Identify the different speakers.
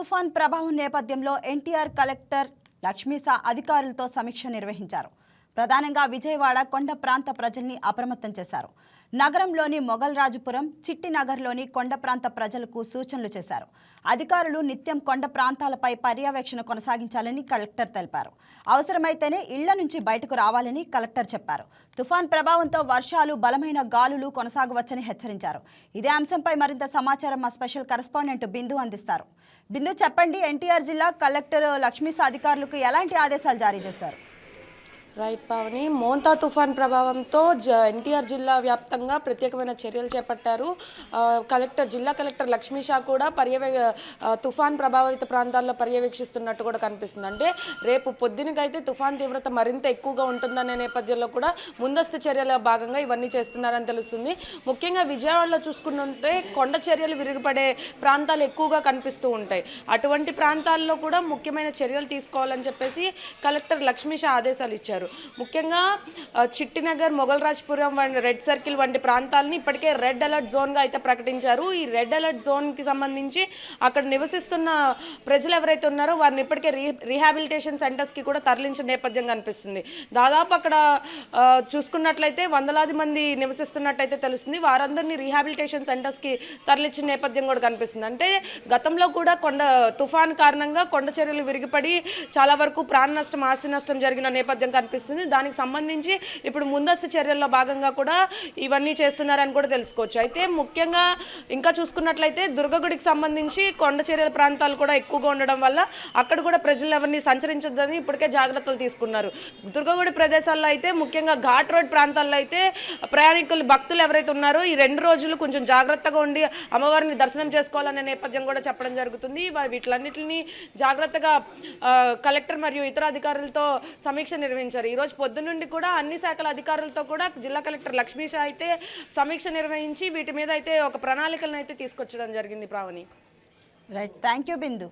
Speaker 1: తుఫాన్ ప్రభావం నేపథ్యంలో ఎన్టీఆర్ కలెక్టర్ లక్ష్మీసా అధికారులతో సమీక్ష నిర్వహించారు. ప్రధానంగా విజయవాడ కొండ ప్రాంత ప్రజల్ని అప్రమత్తం చేశారు. నగరంలోని మొగల్రాజుపురం చిట్టినగర్లోని కొండ ప్రాంత ప్రజలకు సూచనలు చేశారు. అధికారులు నిత్యం కొండ ప్రాంతాలపై పర్యవేక్షణ కొనసాగించాలని కలెక్టర్ తెలిపారు. అవసరమైతేనే ఇళ్ళ నుంచి బయటకు రావాలని కలెక్టర్ చెప్పారు. తుఫాన్ ప్రభావంతో వర్షాలు బలమైన గాలులు కొనసాగవచ్చని హెచ్చరించారు. ఇదే అంశంపై మరింత సమాచారం మా స్పెషల్ కరెస్పాండెంట్ బిందు అందిస్తారు. బిందు చెప్పండి ఎన్టీఆర్ జిల్లా కలెక్టర్ లక్ష్మీసా అధికారులకు ఎలాంటి ఆదేశాలు జారీ చేశారు?
Speaker 2: రైట్ పావని. మోంతా తుఫాన్ ప్రభావంతో జ ఎన్టీఆర్ జిల్లా వ్యాప్తంగా ప్రత్యేకమైన చర్యలు చేపట్టారు. కలెక్టర్ జిల్లా కలెక్టర్ లక్ష్మీ షా కూడా పర్యవే తుఫాన్ ప్రభావిత ప్రాంతాల్లో పర్యవేక్షిస్తున్నట్టు కూడా కనిపిస్తుంది. అంటే రేపు పొద్దునకైతే తుఫాన్ తీవ్రత మరింత ఎక్కువగా ఉంటుందనే నేపథ్యంలో కూడా ముందస్తు చర్యల భాగంగా ఇవన్నీ చేస్తున్నారని తెలుస్తుంది. ముఖ్యంగా విజయవాడలో చూసుకుంటుంటే కొండ చర్యలు విరిగిపడే ప్రాంతాలు ఎక్కువగా కనిపిస్తూ ఉంటాయి. అటువంటి ప్రాంతాల్లో కూడా ముఖ్యమైన చర్యలు తీసుకోవాలని చెప్పేసి కలెక్టర్ లక్ష్మీ షా ఆదేశాలు ఇచ్చారు. ముఖ్యంగా చిట్టినగర్ మొగల్రాజ్పురం వంటి రెడ్ సర్కిల్ వంటి ప్రాంతాలని ఇప్పటికే రెడ్ అలర్ట్ జోన్గా అయితే ప్రకటించారు. ఈ రెడ్ అలర్ట్ జోన్కి సంబంధించి అక్కడ నివసిస్తున్న ప్రజలు ఎవరైతే ఉన్నారో వారిని ఇప్పటికే రీ రీహాబిలిటేషన్ సెంటర్స్కి కూడా తరలించిన నేపథ్యం కనిపిస్తుంది. దాదాపు అక్కడ చూసుకున్నట్లయితే వందలాది మంది నివసిస్తున్నట్టయితే తెలుస్తుంది. వారందరినీ రీహాబిలిటేషన్ సెంటర్స్కి తరలించిన నేపథ్యం కూడా కనిపిస్తుంది. అంటే గతంలో కూడా కొండ తుఫాన్ కారణంగా కొండ చర్యలు విరిగిపడి చాలా వరకు ప్రాణ నష్టం ఆస్తి నష్టం జరిగిన నేపథ్యం కనిపిస్తుంది దానికి సంబంధించి ఇప్పుడు ముందస్తు చర్యల్లో భాగంగా కూడా ఇవన్నీ చేస్తున్నారని కూడా తెలుసుకోవచ్చు. అయితే ముఖ్యంగా ఇంకా చూసుకున్నట్లయితే దుర్గగుడికి సంబంధించి కొండ చర్యల ప్రాంతాలు కూడా ఎక్కువగా ఉండడం వల్ల అక్కడ కూడా ప్రజలు ఎవరిని సంచరించద్దని ఇప్పటికే జాగ్రత్తలు తీసుకున్నారు. దుర్గగుడి ప్రదేశాల్లో అయితే ముఖ్యంగా ఘాట్ రోడ్ ప్రాంతాల్లో అయితే ప్రయాణికులు భక్తులు ఎవరైతే ఉన్నారో ఈ రెండు రోజులు కొంచెం జాగ్రత్తగా ఉండి అమ్మవారిని దర్శనం చేసుకోవాలనే నేపథ్యం కూడా చెప్పడం జరుగుతుంది. వీటిలన్నింటినీ జాగ్రత్తగా కలెక్టర్ మరియు ఇతర అధికారులతో సమీక్ష నిర్వహించారు. నిర్వహించారు ఈరోజు పొద్దునుండి కూడా అన్ని శాఖల అధికారులతో కూడా జిల్లా కలెక్టర్ లక్ష్మీ షా అయితే సమీక్ష నిర్వహించి వీటి మీద అయితే ఒక ప్రణాళికలను అయితే తీసుకొచ్చడం జరిగింది Pravani.
Speaker 1: Right thank you Bindu